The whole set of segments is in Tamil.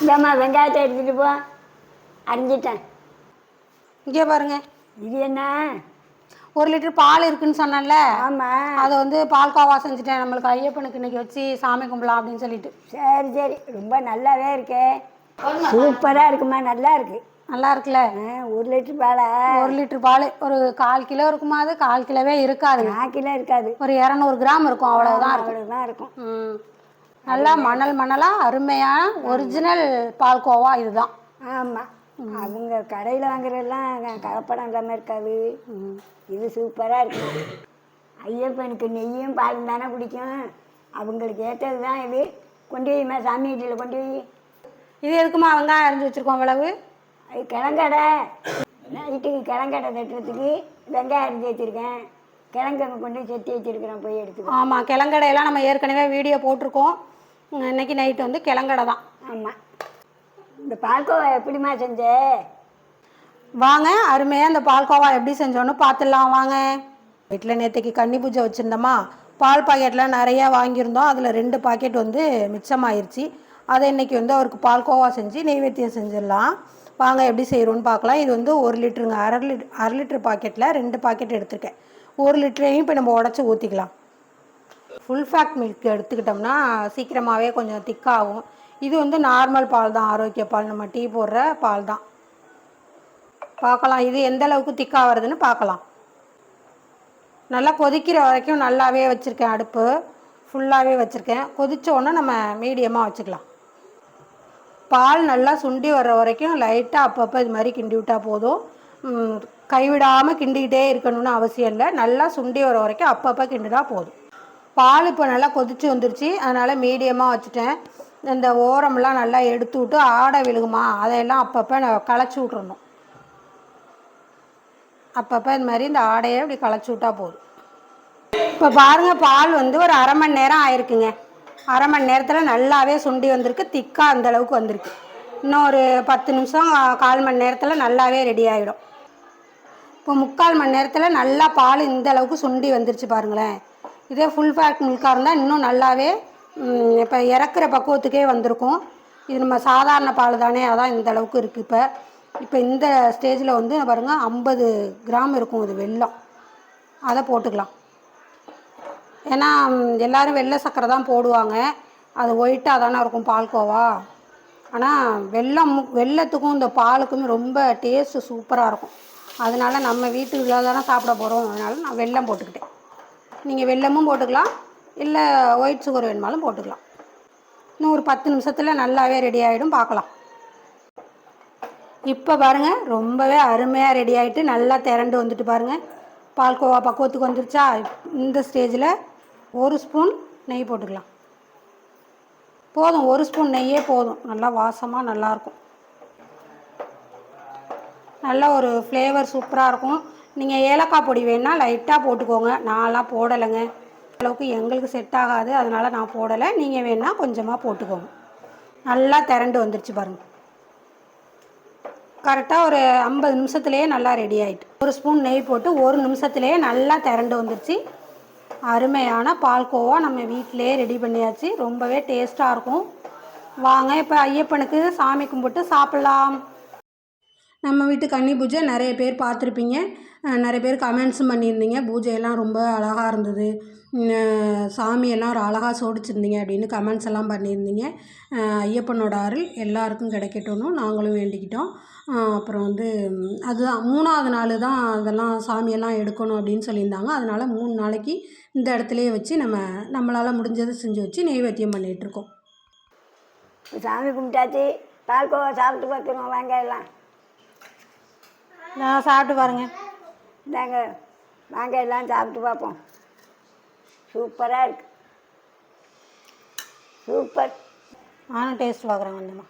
இந்தாம்மா வெங்காயத்தை எடுத்துகிட்டு போ. அரிஞ்சிட்டேன். இங்கே பாருங்க. இது என்ன? ஒரு லிட்டர் பால் இருக்குன்னு சொன்னேன்ல. ஆமாம் அதை வந்து பால்கோவா செஞ்சுட்டேன். நம்மளுக்கு ஐயப்பனுக்கு இன்னைக்கு வச்சு சாமி கும்பலாம் அப்படின்னு சொல்லிட்டு. சரி சரி. ரொம்ப நல்லாவே இருக்கே. சூப்பராக இருக்குமா? நல்லா இருக்கு. நல்லா இருக்குல்ல. ஒரு லிட்டர் பாலா? ஒரு லிட்டர் பால் ஒரு கால் கிலோ இருக்குமா அது? கால் கிலோவே இருக்காது. நாக்கில இருக்காது. ஒரு இரநூறு கிராம் இருக்கும். அவ்வளவுதான் இருக்கும். அவ்வளோதான் இருக்கும். ம். நல்லா மணல் மணலா அருமையான ஒரிஜினல் பால்கோவா இதுதான். ஆமாம் அவங்க கடையில் வாங்குறதெல்லாம் கலப்படம் இல்லாமல் இருக்காது. இது சூப்பராக இருக்கு. ஐயப்பனுக்கு நெய்யும் பாலும் தானே பிடிக்கும். அவங்களுக்கு ஏற்றது தான் இது. கொண்டு போய்மா சாமி வீட்டில் கொண்டு போய். இது எதுக்குமா வெங்காயம் அரிஞ்சு வச்சிருக்கோம் அவ்வளவு அது கிழங்கடை. நைட்டுக்கு கிழங்கடை தட்டுறதுக்கு வெங்காயம் அரிஞ்சு வச்சுருக்கேன். கிழங்கு கொண்டு செத்தி வச்சுருக்கிறேன் போய் எடுத்துக்கோ ஆமாம் கிழங்கடையெல்லாம் நம்ம ஏற்கனவே வீடியோ போட்டிருக்கோம். இன்னைக்கு நைட்டு வந்து கிழங்கடை தான். ஆமாம் இந்த பால்கோவா எப்படிம்மா செஞ்ச? வாங்க அருமையாக இந்த பால்கோவா எப்படி செஞ்சோன்னு பார்த்துடலாம் வாங்க. வீட்டில் நேற்றுக்கு கன்னி பூஜை வச்சுருந்தோமா பால் பாக்கெட்லாம் நிறையா வாங்கியிருந்தோம். அதில் ரெண்டு பாக்கெட் வந்து மிச்சமாயிருச்சு. அதை இன்னைக்கு வந்து அவருக்கு பால்கோவா செஞ்சு நெய்வேத்தியம் செஞ்சிடலாம். வாங்க எப்படி செய்கிறோன்னு பார்க்கலாம். இது வந்து ஒரு லிட்டருங்க. அரை லிட்டர் அரை லிட்டர் பாக்கெட்டில் ரெண்டு பாக்கெட் எடுத்திருக்கேன். ஒரு லிட்டரையும் இப்போ நம்ம உடச்சி ஊற்றிக்கலாம் ஃபுல் ஃபேட் மில்க் எடுத்துக்கிட்டோம்னா சீக்கிரமாகவே கொஞ்சம் திக்காகும். இது வந்து நார்மல் பால் தான் ஆரோக்கிய பால். நம்ம டீ போடுற பால் தான். பார்க்கலாம். இது எந்த அளவுக்கு திக்காக வருதுன்னு பார்க்கலாம். நல்லா கொதிக்கிற வரைக்கும் நல்லாவே வச்சுருக்கேன் அடுப்பு. ஃபுல்லாகவே வச்சுருக்கேன். கொதித்த உடனே நம்ம மீடியமாக வச்சுக்கலாம். பால் நல்லா சுண்டி வர்ற வரைக்கும் லைட்டாக அப்பப்போ இது மாதிரி கிண்டி விட்டால் போதும். கைவிடாமல் கிண்டிக்கிட்டே இருக்கணும்னு அவசியம் இல்லை. நல்லா சுண்டி வர வரைக்கும் அப்பப்போ கிண்டுனா போதும். பால் இப்போ நல்லா கொதிச்சு வந்துருச்சு. அதனால் மீடியமாக வச்சுட்டேன். இந்த ஓரம்லாம் நல்லா எடுத்து விட்டு ஆடை விழுகுமா? அதையெல்லாம் அப்பப்போ நான் களைச்சி விட்றணும் அப்பப்போ இந்த மாதிரி இந்த ஆடையை இப்படி களைச்சி விட்டா போதும். இப்போ பாருங்கள் பால் வந்து ஒரு அரை மணி நேரம் ஆயிருக்குங்க. அரை மணி நேரத்தில் நல்லாவே சுண்டி வந்திருக்கு. திக்காக அந்த அளவுக்கு வந்திருக்கு. இன்னும் ஒரு பத்து நிமிஷம் கால் மணி நேரத்தில் நல்லாவே ரெடி ஆகிடும் இப்போ முக்கால் மணி நேரத்தில் நல்லா பால் இந்த அளவுக்கு சுண்டி வந்துருச்சு பாருங்களேன். இதே ஃபுல் ஃபேட் மில்காக இருந்தால் இன்னும் நல்லாவே இப்போ இறக்குற பக்குவத்துக்கே வந்திருக்கும். இது நம்ம சாதாரண பால் தானே அதான் இந்த அளவுக்கு இருக்குது இப்போ. இப்போ இந்த ஸ்டேஜில் வந்து பாருங்கள் ஐம்பது கிராம் இருக்கும் இது வெல்லம். அதை போட்டுக்கலாம். ஏன்னா எல்லோரும் எல்லாரும் வெள்ளை சர்க்கரை தான் போடுவாங்க. அது ஒயிட்டாக தானே இருக்கும் பால்கோவா. ஆனால் வெள்ளம் வெள்ளத்துக்கும் இந்த பாலுக்கும் ரொம்ப டேஸ்ட்டு சூப்பராக இருக்கும். அதனால நம்ம வீட்டுக்குள்ளே தானே சாப்பிட போகிறோம் அதனால நான் வெள்ளம் போட்டுக்கிட்டேன். நீங்கள் வெள்ளமும் போட்டுக்கலாம். இல்லை ஒயிட் சுகர் வேணுமாலும் போட்டுக்கலாம். இன்னும் ஒரு பத்து நிமிஷத்தில் நல்லாவே ரெடி ஆகிடும் பார்க்கலாம் இப்போ பாருங்கள் ரொம்பவே அருமையாக ரெடி ஆகிட்டு நல்லா திரண்டு வந்துட்டு பாருங்கள் பால்கோவா பக்குவத்துக்கு வந்துருச்சா? இந்த ஸ்டேஜில் ஒரு ஸ்பூன் நெய் போட்டுக்கலாம். போதும் ஒரு ஸ்பூன் நெய்யே போதும். நல்லா வாசமாக நல்லாயிருக்கும் நல்லா ஒரு ஃப்ளேவர் சூப்பராக இருக்கும். நீங்கள் ஏலக்காய் பொடி வேணால் லைட்டாக போட்டுக்கோங்க. நான்லாம் போடலைங்க. அளவுக்கு எங்களுக்கு செட் ஆகாது. அதனால் நான் போடலை. நீங்கள் வேணால் கொஞ்சமாக போட்டுக்கோங்க. நல்லா திரண்டு வந்துருச்சு பாருங்கள் கரெக்டாக ஒரு ஐம்பது நிமிஷத்துலேயே நல்லா ரெடி ஆகிட்டு ஒரு ஸ்பூன் நெய் போட்டு ஒரு நிமிஷத்துலேயே நல்லா திரண்டு வந்துருச்சு. அருமையான பால்கோவா நம்ம வீட்டிலேயே ரெடி பண்ணியாச்சு. ரொம்பவே டேஸ்ட்டாக இருக்கும். வாங்க இப்போ ஐயப்பனுக்கு சாமி கும்பிட்டு சாப்பிட்லாம். நம்ம வீட்டு கன்னி பூஜை நிறைய பேர் பார்த்துருப்பீங்க. நிறைய பேர் கமெண்ட்ஸும் பண்ணியிருந்தீங்க. பூஜையெல்லாம் ரொம்ப அழகாக இருந்தது. சாமியெல்லாம் ஒரு அழகாக சோடிச்சிருந்தீங்க அப்படின்னு கமெண்ட்ஸ் எல்லாம் பண்ணியிருந்தீங்க. ஐயப்பனோட அருள் எல்லாருக்கும் கிடைக்கட்டும்னு நாங்களும் வேண்டிக்கிட்டோம். அப்புறம் வந்து அதுதான் மூணாவது நாள் தான் அதெல்லாம் சாமியெல்லாம் எடுக்கணும் அப்படின்னு சொல்லியிருந்தாங்க. அதனால் மூணு நாளைக்கு இந்த இடத்துலையே வச்சு நம்ம நம்மளால் முடிஞ்சதை செஞ்சு வச்சு நெய்வேத்தியம் பண்ணிகிட்ருக்கோம் சாமி கும்பிட்டாச்சு. பால்கோவா சாப்பிட்டு பார்க்குறோம் வாங்க எல்லாம். நான் சாப்பிட்டு பாருங்க. இந்தாங்க வாங்க எல்லாம் சாப்பிட்டு பார்ப்போம். சூப்பராக இருக்கு. சூப்பர். நானும் டேஸ்ட் பார்க்குறேன் கொஞ்சமா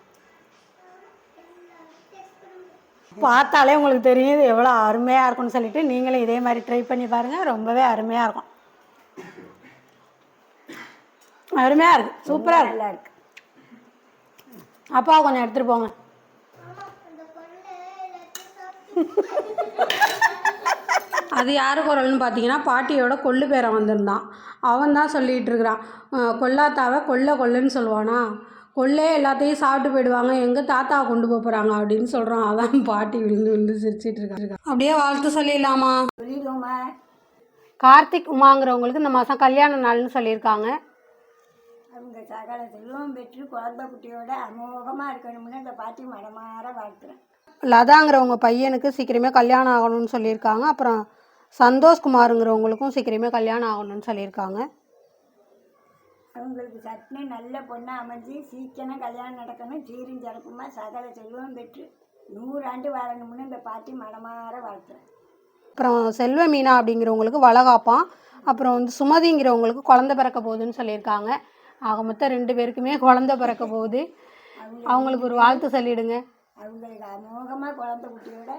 பார்த்தாலே உங்களுக்கு தெரியும் இது எவ்வளோ அருமையாக இருக்கும்னு சொல்லிட்டு நீங்களும் இதே மாதிரி ட்ரை பண்ணி பாருங்கள் ரொம்பவே அருமையாக இருக்கும். அருமையாக இருக்குது சூப்பராக இருக்கு. நல்லா இருக்கு. அப்பா கொஞ்சம் எடுத்துகிட்டு போங்க. அது யார் குரல்னு பார்த்தீங்கன்னா பாட்டியோட கொள்ளு பேரன் வந்திருந்தான். அவன் தான் சொல்லிகிட்டு இருக்கிறான் கொல்லாத்தாவை கொல்ல கொல்லுன்னு சொல்லுவானா? கொல்லே எல்லாத்தையும் சாப்பிட்டு போயிடுவாங்க. எங்கள் தாத்தா கொண்டு போக போகிறாங்க அப்படின்னு சொல்கிறான் அதான் பாட்டி விழுந்து விழுந்து சிரிச்சிட்டு இருக்காங்க அப்படியே வாழ்த்து சொல்லிடலாமா? சொல்லிடுவோம்மா கார்த்திக் உமாங்கிறவங்களுக்கு இந்த மாதம் கல்யாண நாள்னு சொல்லியிருக்காங்க. அவங்க சகல செல்வம் பெற்று குழந்தை குட்டியோட அமோகமாக இருக்கணும்னு இந்த பாட்டி மனமாற வாழ்த்துறேன். லதாங்கிறவங்க பையனுக்கு சீக்கிரமே கல்யாணம் ஆகணும்னு சொல்லியிருக்காங்க. அப்புறம் சந்தோஷ்குமாருங்கிறவங்களுக்கும் சீக்கிரமே கல்யாணம் ஆகணும்னு சொல்லியிருக்காங்க. அவங்களுக்கு சட்னி நல்ல பொண்ணாக அமைஞ்சு சீக்கிரம் கல்யாணம் நடக்கணும். சீரும் சிறப்புமா சகல செல்வம் பெற்று நூறாண்டு வாழணும்னு இந்த பாட்டி மனமாற வாழ்த்துறேன். அப்புறம் செல்வ மீனா அப்படிங்கிறவங்களுக்கு வளகாப்பான். அப்புறம் வந்து சுமதிங்கிறவங்களுக்கு குழந்த பிறக்க போகுதுன்னு சொல்லியிருக்காங்க. ஆக மொத்தம் ரெண்டு பேருக்குமே குழந்த பிறக்க போகுது. அவங்களுக்கு ஒரு வாழ்த்து சொல்லிடுங்க. அவங்களுக்கு அமோகமாக குழந்தை குட்டியோட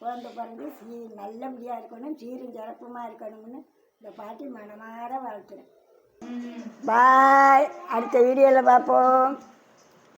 குழந்தை பிறந்து சீ நல்லபடியாக இருக்கணும் சீரும் சிறப்புமாக இருக்கணும்னு இந்த பாட்டி மனமாற வாழ்த்துறேன் பாய் அடுத்த வீடியோவில் பார்ப்போம்.